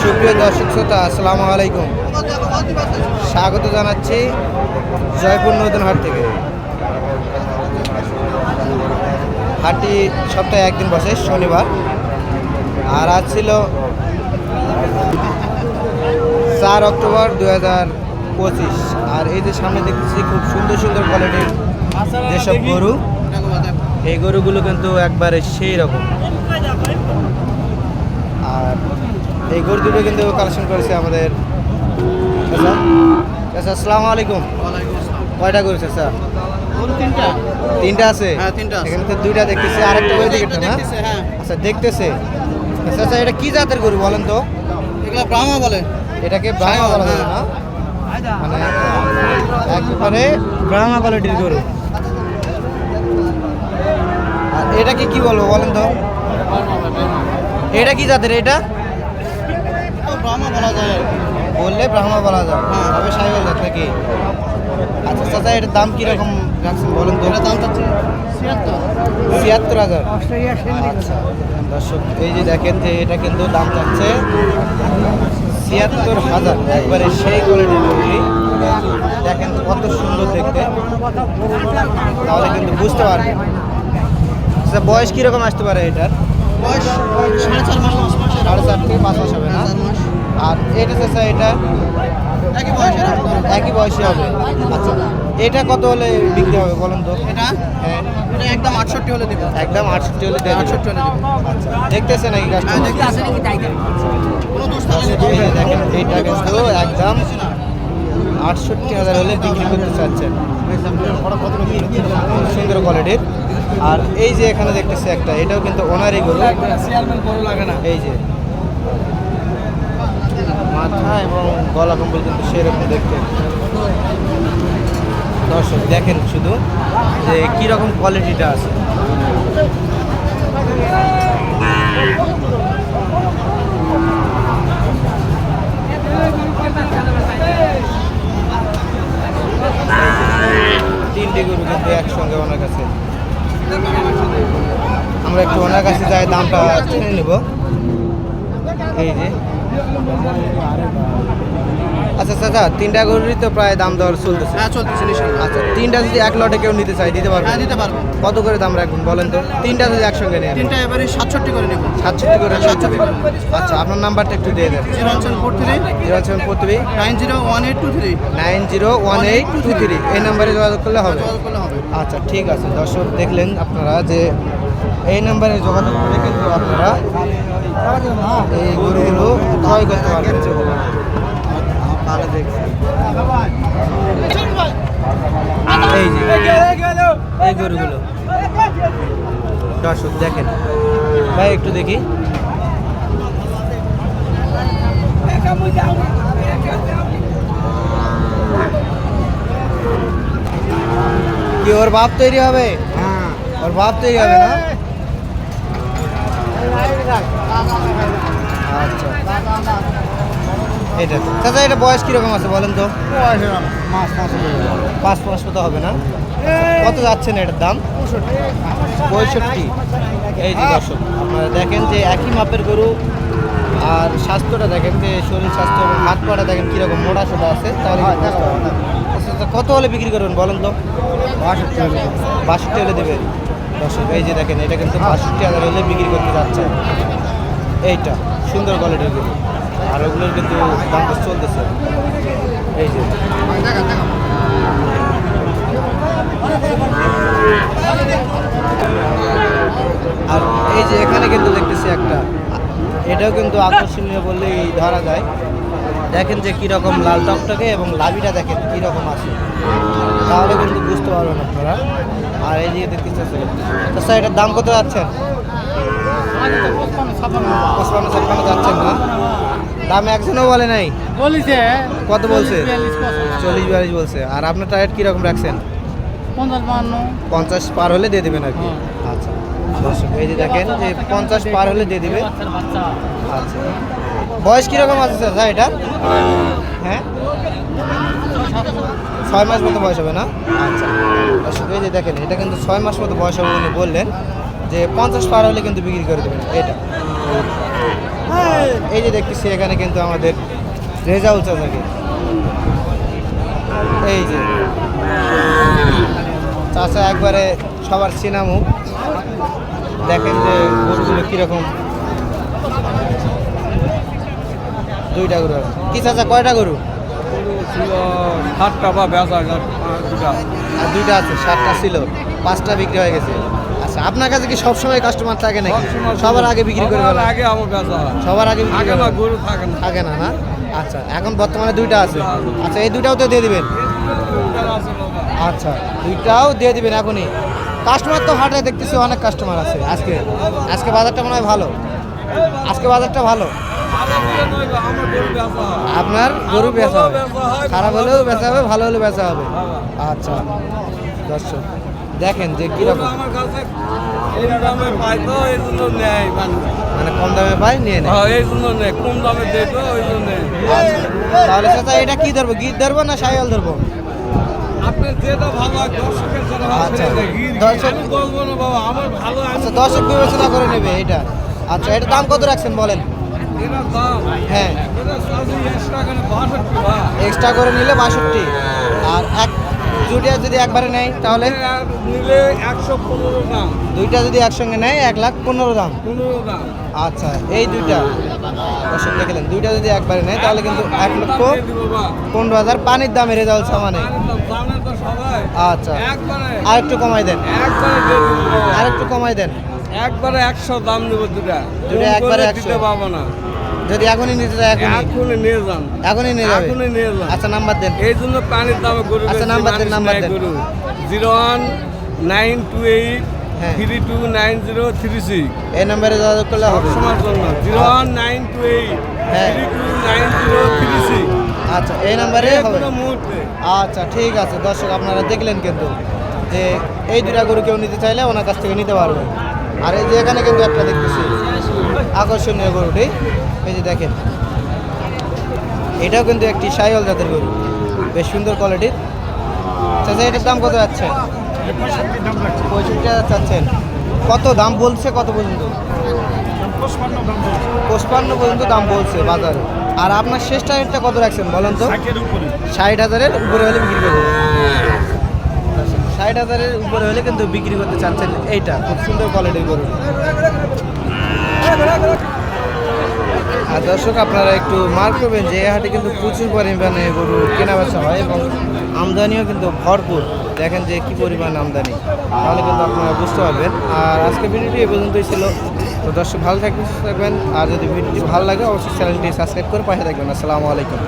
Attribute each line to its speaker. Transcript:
Speaker 1: সুপ্রিয় দর্শক শ্রোতা, আসসালামু আলাইকুম। স্বাগত জানাচ্ছি জয়পুর নতুন হাট থেকে। হাটটি সপ্তাহে একদিন বসে, শনিবার। আর আজ ছিল চার অক্টোবর দু পঁচিশ। আর এই যে সামনে দেখতেছি, খুব সুন্দর সুন্দর কোয়ালিটির যেসব গরু, এই গরুগুলো কিন্তু একবারে সেই রকম। এই গরু দুটো কিন্তু কালেকশন করেছে আমাদের আচ্ছা আচ্ছা আসসালামু আলাইকুম। কয়টা করেছে স্যার
Speaker 2: তিনটা।
Speaker 1: তিনটা আছে?
Speaker 2: হ্যাঁ, তিনটা
Speaker 1: এখানে তো দুইটা দেখতেছি আরেকটা ওই দিকে না?
Speaker 2: হ্যাঁ।
Speaker 1: আচ্ছা দেখতেছে। আচ্ছা আচ্ছা এটা কি জাতের গরু বলেন তো?
Speaker 2: এগুলা ব্রাহ্মা বলে।
Speaker 1: এটাকে ব্রাহ্মা বলা যায় না? মানে একেবারে ব্রাহ্মা কোয়ালিটির গরু। আর এটাকে কি বলব বলেন তো? এটা কি জাতের এটা?
Speaker 2: ব্রাহ্মা বলা যায়
Speaker 1: বললে ব্রাহ্মা বলা যায়।
Speaker 2: হ্যাঁ।
Speaker 1: তবে সাইকেল জাত নাকি আচ্ছা চাচা এটার দাম কীরকম রাখছেন বলেন তো?
Speaker 2: দাম চাচ্ছে ছিয়াত্তর।
Speaker 1: ছিয়াত্তর হাজার। আচ্ছা দর্শক এই যে দেখেন যে এটা কিন্তু দাম চাচ্ছে ছিয়াত্তর হাজার। একবারে সেই কোয়ালিটির মুরগি দেখেন কত সুন্দর দেখতে। তাহলে কিন্তু বুঝতে পারবেন। আচ্ছা বয়স কীরকম আসতে পারে এটার?
Speaker 2: বয়স সাড়ে চার মাস
Speaker 1: সাড়ে চার থেকে পাঁচ মাস হবে না? আর এটা চাচা এটা
Speaker 2: একই বয়স।
Speaker 1: একই বয়সী হবে। আচ্ছা এটা কত হলে বিক্রি হবে বলেন তো?
Speaker 2: এটা?
Speaker 1: হ্যাঁ।
Speaker 2: একদম আটষট্টি হলে দেবে।
Speaker 1: একদম আটষট্টি হলে দেবে।
Speaker 2: আটষট্টি হলে দেবে।
Speaker 1: আচ্ছা দেখতেছে নাকি
Speaker 2: হ্যাঁ
Speaker 1: এইটা কিন্তু একদম আটষট্টি হাজার হলে বিক্রি করতে চাচ্ছেন। সুন্দর কোয়ালিটির আর এই যে এখানে দেখতেছি একটা এটাও কিন্তু ওনারই গরু। এই যে। মাথা এবং গলা কম্বল কিন্তু সেরকম দেখতে। দর্শক, দেখেন শুধু যে কীরকম কোয়ালিটিটা আছে। তিনটে গরু কিন্তু একসঙ্গে ওনার কাছে। আমরা একটু ওনার কাছে যাই, দামটা জেনে নেব। এই যে আচ্ছা চাচা তিনটা গরুরই তো প্রায় দাম দর চলতেছে
Speaker 2: হ্যাঁ চলতেছে
Speaker 1: আচ্ছা তিনটা যদি এক লটে কেউ নিতে চাই দিতে পারবে
Speaker 2: হ্যাঁ দিতে পারব
Speaker 1: কত করে দাম রাখবেন বলেন তো তিনটা যদি একসঙ্গে নেন
Speaker 2: তিনটা এবারে সাতষট্টি করে নেব
Speaker 1: সাতষট্টি করে
Speaker 2: সাতষট্টি করে
Speaker 1: আচ্ছা আপনার নাম্বারটা একটু দিয়ে দেন
Speaker 2: zero one four three
Speaker 1: zero seven four three
Speaker 2: nine zero one eight two three
Speaker 1: nine zero one eight two three এই নাম্বারে যোগাযোগ করলে হবে
Speaker 2: যোগাযোগ করলে হবে
Speaker 1: আচ্ছা ঠিক আছে দর্শক দেখলেন আপনারা যে এই নাম্বারে যোগাযোগ করে কিন্তু আপনারা এই গরুগুলো ক্রয় করতে ভালো দেখছি এই যে এই গরুগুলো দর্শক দেখেন ভাই একটু দেখি কি ওর বাপ তৈরি হবে ওর বাপ তৈরি হবে না আচ্ছা। এটা চাচা এটা বয়স কীরকম আছে বলেন তো? পাঁচ পাঁচ মতো হবে না? কত যাচ্ছেন এটার দাম? পঁয়ষট্টি। এই যে দর্শক আপনারা দেখেন যে একই মাপের গরু আর স্বাস্থ্যটা দেখেন যে শরীর স্বাস্থ্য এবং হাত পাটা দেখেন কীরকম মোটা সোটা আছে তাহলে। আচ্ছা, আচ্ছা, কত হলে বিক্রি করবেন বলেন তো? বাষট্টি হলে। বাষট্টি হলে দেবেন। দর্শক এই যে দেখেন এটা কিন্তু বাষট্টি হাজার হলে বিক্রি করতে যাচ্ছে এইটা, সুন্দর কোয়ালিটির গরু। আর ওগুলোর কিন্তু দাম চলতেছে। এই যে। আর এই যে এখানে কিন্তু দেখতেছি একটা, এটাও কিন্তু আকর্ষণীয় বললেই ধরা যায়। দেখেন যে কীরকম লাল টকটকে এবং লাভিটা দেখেন কীরকম আছে। তাহলে কিন্তু বুঝতে পারবেন আপনারা। আর এই যে দেখতেছি আচ্ছা এটার দাম কত যাচ্ছেন? পঁচপান্ন ছাপ্পান্ন। যাচ্ছেন না। দাম একজনও বলে নাই।
Speaker 2: বলিছে।
Speaker 1: কত বলছে? চল্লিশ বিয়াল্লিশ বলছে। আর আপনার টায়ার কীরকম রাখছেন?
Speaker 2: পঞ্চাশ
Speaker 1: পার হলে দিয়ে দেবেন আর কি? আচ্ছা। দর্শক এই যে দেখেন যে পঞ্চাশ পার হলে দিয়ে দিবে। আচ্ছা। বয়স কীরকম আছে স্যার? এটা? হ্যাঁ? ছয় মাস মতো বয়স হবে না? আচ্ছা। দর্শক এই যে দেখেন এটা কিন্তু ছয় মাস মতো বয়স হবে উনি বললেন। যে পঞ্চাশ পার হলে কিন্তু বিক্রি করে দেবেন এটা এই যে দেখতেছি এখানে কিন্তু আমাদের রেজাউল চাচাকে। এই যে। চাচা একবারে সবার চেনা মুখ দেখেন যে গরুগুলো কীরকম। দুইটা গরু কি চাচা কয়টা গরু?
Speaker 3: সাতটা বা বেচা
Speaker 1: আর দুইটা আছে সাতটা ছিল পাঁচটা বিক্রি হয়ে গেছে। আচ্ছা আপনার কাছে কি সবসময় কাস্টমার থাকে নাকি? সবার আগে বিক্রি করে
Speaker 3: সবার আগে আমার বেচা
Speaker 1: সবার আগে করে
Speaker 3: না গরু থাকে না।
Speaker 1: থাকে না না? আচ্ছা এখন বর্তমানে দুইটা আছে। আচ্ছা এই দুইটাও তো দিয়ে দিবেন? আচ্ছা দুইটাও দিয়ে দিবেন এখনই। কাস্টমার তো হাটে দেখতেছি অনেক কাস্টমার আছে আজকে। আজকে বাজারটা মনে হয় ভালো। আজকে বাজারটা ভালো। আপনার গরু বেচা হবে। খারাপ হলেও
Speaker 3: হলেও
Speaker 1: বেচা হবে ভালো হলেও বেচা হবে।
Speaker 3: হ্যাঁ।
Speaker 1: আচ্ছা দর্শক। দেখেন যে
Speaker 3: গরু
Speaker 1: কীরকম
Speaker 3: আমার দামে পাই তো এই জন্য নেয়
Speaker 1: মানে। কম দামে পাই নিয়ে নেয়।
Speaker 3: হ্যাঁ এই জন্য নেয় কম দামে তো ওই জন্য
Speaker 1: আচ্ছা তাহলে চাচা এটা কি ধরবো গিট ধরবো না সাইল ধরবো।
Speaker 3: গির-
Speaker 1: দর্শক-
Speaker 3: আমি বলব বাবা আমার ভালো
Speaker 1: দর্শক বিবেচনা করে নেবে এটা। আচ্ছা এটা দাম কত রাখছেন বলেন? হ্যাঁ।
Speaker 3: এক্সট্রা করে
Speaker 1: এক্সট্রা করে নিলে বাষট্টি। আর এক দুইটা যদি একবারে নেয় তাহলে?
Speaker 3: নিলে একশো পনেরো দাম।
Speaker 1: দুইটা যদি একসঙ্গে নেয় এক লাখ পনেরো দাম।
Speaker 3: পনেরো দাম।
Speaker 1: আচ্ছা এই দুইটা। দর্শক দেখলেন দুইটা যদি একবারে নেয় তাহলে কিন্তু এক লক্ষ পনেরো হাজার পানির দামে রেজাল্ট সামানে। আচ্ছা।
Speaker 3: একবারে।
Speaker 1: আর একটু কমাই দেন। আর একটু কমাই দেন।
Speaker 3: একবারে একশো দাম নেব দুটা
Speaker 1: দুটা একবারে 100
Speaker 3: পাবো না।
Speaker 1: যদি এখনই নিতে চায় এখনই।
Speaker 3: এখনই নিয়ে যান।
Speaker 1: এখনই নিয়ে যাবে?
Speaker 3: এখনই নিয়ে যান।
Speaker 1: আচ্ছা নাম্বার দেন।
Speaker 3: এই জন্য পানির দামে গরু
Speaker 1: আচ্ছা, নাম্বার দেন, নাম্বার দেন।
Speaker 3: গরু। Zero one nine two eight
Speaker 1: হ্যাঁ।
Speaker 3: Three two nine zero three six.
Speaker 1: এই নাম্বারে যোগাযোগ করলে হবে।
Speaker 3: সবসময়ের জন্য। Zero one nine two eight
Speaker 1: হ্যাঁ।
Speaker 3: Three two nine zero three six.
Speaker 1: আচ্ছা এই নাম্বারে হবে। আচ্ছা ঠিক আছে। দর্শক আপনারা দেখলেন কিন্তু যে এই দুটা গরু কেউ নিতে চাইলে ওনার কাছ থেকে নিতে পারবে আর এই যে এখানে কিন্তু একটা দেখতেছি আকর্ষণীয় গরুটি। এই যে দেখেন। এটাও কিন্তু একটি সাইল জাতের গরু। বেশ সুন্দর কোয়ালিটির চাচা এটার দাম কত যাচ্ছে? পঁয়ষট্টি হাজার চাচ্ছেন। কত দাম বলছে? কত পর্যন্ত? পঁচপান্ন পর্যন্ত দাম বলছে বাজারে। আর আপনার শেষ টাইমটা কত রাখছেন বলেন তো? ষাট হাজারের উপরে হলে বিক্রি করবে ষাট হাজারের উপরে হলে কিন্তু বিক্রি করতে চাচ্ছেন এইটা, খুব সুন্দর কোয়ালিটির গরু। আর দর্শক, আপনারা একটু মার্ক করবেন যে হাটে কিন্তু প্রচুর পরিমাণে গরু কেনা বেচা হয় এবং আমদানিও কিন্তু ভরপুর। দেখেন যে কি পরিমাণ আমদানি, তাহলে কিন্তু আপনারা বুঝতে পারবেন। আর আজকে ভিডিওটি এ পর্যন্তই ছিল। তো দর্শক, ভালো থাকবেন, সুস্থ থাকবেন। আর যদি ভিডিওটি ভালো লাগে, অবশ্যই চ্যানেলটি সাবস্ক্রাইব করে পাশে থাকবেন। আসসালামু আলাইকুম।